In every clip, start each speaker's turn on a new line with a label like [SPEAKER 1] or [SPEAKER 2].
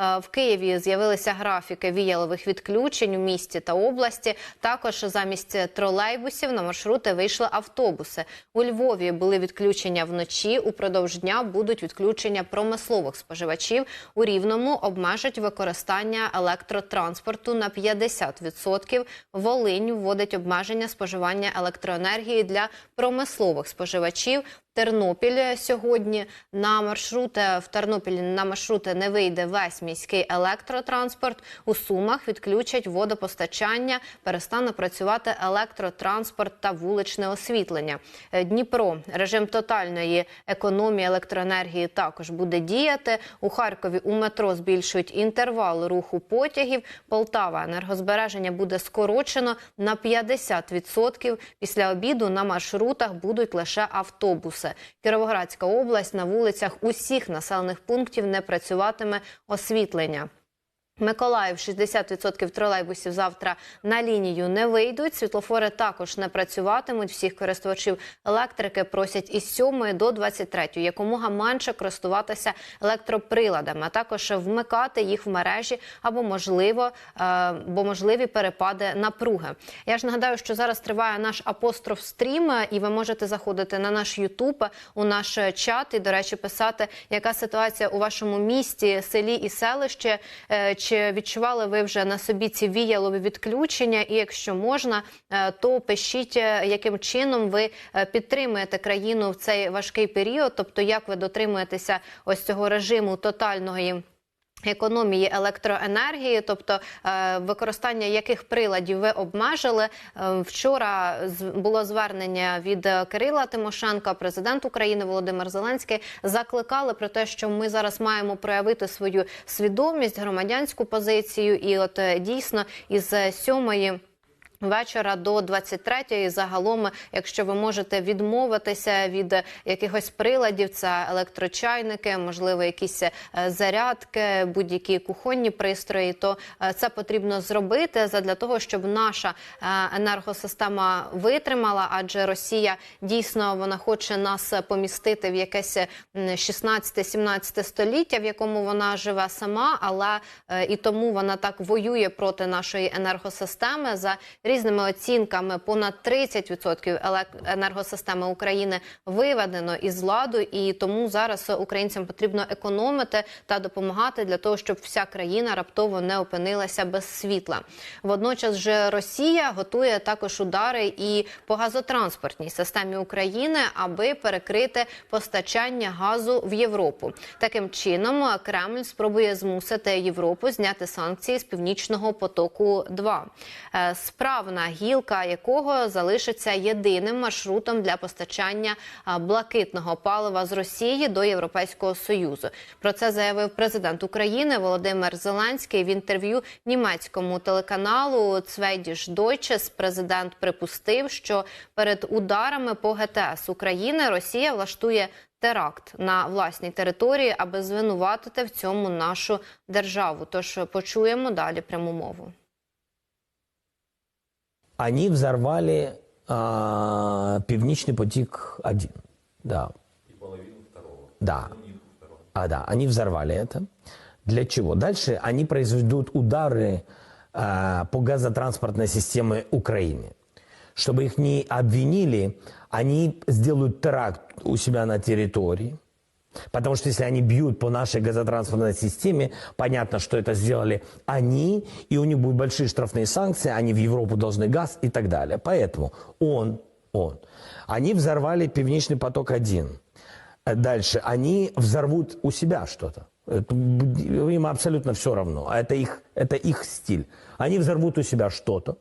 [SPEAKER 1] Е, В Києві з'явилися графіки віялових відключень у місті та області. Також замість тролейбусів на маршрути вийшли автобуси. У Львові були відключення вночі. Упродовж дня будуть відключення промислових споживачів. У Рівному обмежать використання електротранспорту на 50%. Волинь вводить обмеження споживання електроенергії для промислових споживачів. Тернопіль сьогодні на маршрути в Тернопілі на маршрути не вийде весь міський електротранспорт. У Сумах відключать водопостачання, перестане працювати електротранспорт та вуличне освітлення. Е, Дніпро режим тотальної економії електроенергії також буде діяти. У Харкові у метро збільшують інтервал руху потягів. Полтава енергозбереження буде скорочено на 50%. Після обіду на маршрутах будуть лише автобуси. Кіровоградська область на вулицях усіх населених пунктів не працюватиме освітлення. Миколаїв 60% тролейбусів завтра на лінію не вийдуть. Світлофори також не працюватимуть. Всіх користувачів електрики просять із 7 до 23 якомога менше користуватися електроприладами, а також вмикати їх в мережі або можливо, е, бо можливі перепади напруги. Я ж нагадаю, що зараз триває наш апостроф стрім, і ви можете заходити на наш Ютуб, у наш чат і, до речі, писати, яка ситуація у вашому місті, селі і селищі. Чи відчували ви вже на собі ці віялові відключення? І якщо можна, е, то пишіть, е, яким чином ви е, підтримуєте країну в цей важкий період, тобто як ви дотримуєтеся ось цього режиму тотальної. Економії електроенергії, тобто е, використання яких приладів ви обмежили Е, вчора було звернення від Кирила Тимошенка, президент України Володимир Зеленський закликали про те, що ми зараз маємо проявити свою свідомість, громадянську позицію, і от е, дійсно із сьомої. Вечора до 23-ї загалом, якщо ви можете відмовитися від якихось приладів, це електрочайники, можливо, якісь е, зарядки, будь-які кухонні пристрої, то е, це потрібно зробити задля того, щоб наша е, енергосистема витримала, адже Росія дійсно вона хоче нас помістити в якесь м, 16-17 століття, в якому вона живе сама, але і тому вона так воює проти нашої енергосистеми. За різними оцінками. Понад 30% елек- енергосистеми України виведено із ладу, і тому зараз українцям потрібно економити та допомагати для того, щоб вся країна раптово не опинилася без світла. Водночас же Росія готує також удари і по газотранспортній системі України, аби перекрити постачання газу в Європу. Таким чином Кремль спробує змусити Європу зняти санкції з північного потоку. 2 Е, справна гілка якого залишиться єдиним маршрутом для постачання блакитного палива з Росії до Європейського союзу. Про це заявив президент України Володимир Зеленський в інтерв'ю німецькому телеканалу Цвейдіш Дойчес. Президент припустив, що перед ударами по ГТС України Росія влаштує теракт на власній території, аби звинуватити в цьому нашу державу. Тож почуємо далі пряму мову
[SPEAKER 2] Они взорвали а, пивничный потик один. Да.
[SPEAKER 3] и половину второго.
[SPEAKER 2] Да.
[SPEAKER 3] Ну, нитку второго.
[SPEAKER 2] А, да, они взорвали это. Для чего? Дальше они произведут удары а, по газотранспортной системе Украины. Чтобы их не обвинили, они сделают теракт у себя на территории. Потому что если они бьют по нашей газотранспортной системе, понятно, что это сделали они, и у них будут большие штрафные санкции, они в Европу должны газ и так далее. Поэтому он, он. Они взорвали пивничный поток-1. Э, Дальше. Они взорвут у себя что-то. Им абсолютно все равно. Это их, это их стиль. Они взорвут у себя что-то,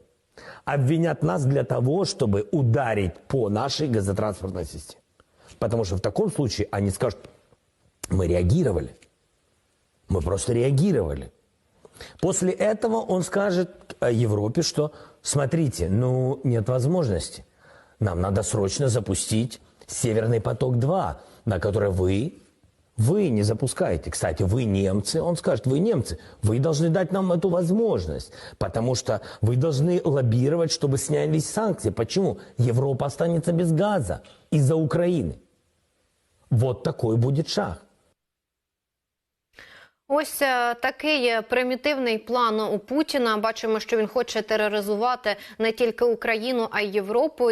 [SPEAKER 2] обвинят нас для того, чтобы ударить по нашей газотранспортной системе. Потому что в таком случае они скажут, мы реагировали. Мы просто реагировали. После этого он скажет э, Европе, что смотрите, ну нет возможности. Нам надо срочно запустить Северный поток-2, на который вы, вы не запускаете. Кстати, вы немцы, он скажет, вы немцы, вы должны дать нам эту возможность, потому что вы должны лоббировать, чтобы снялись санкции. Почему? Европа останется без газа из-за Украины. Вот такой будет шаг.
[SPEAKER 1] Ось е, такий е, примітивний план у Путіна. Бачимо, що він хоче тероризувати не тільки Україну, а й Європу.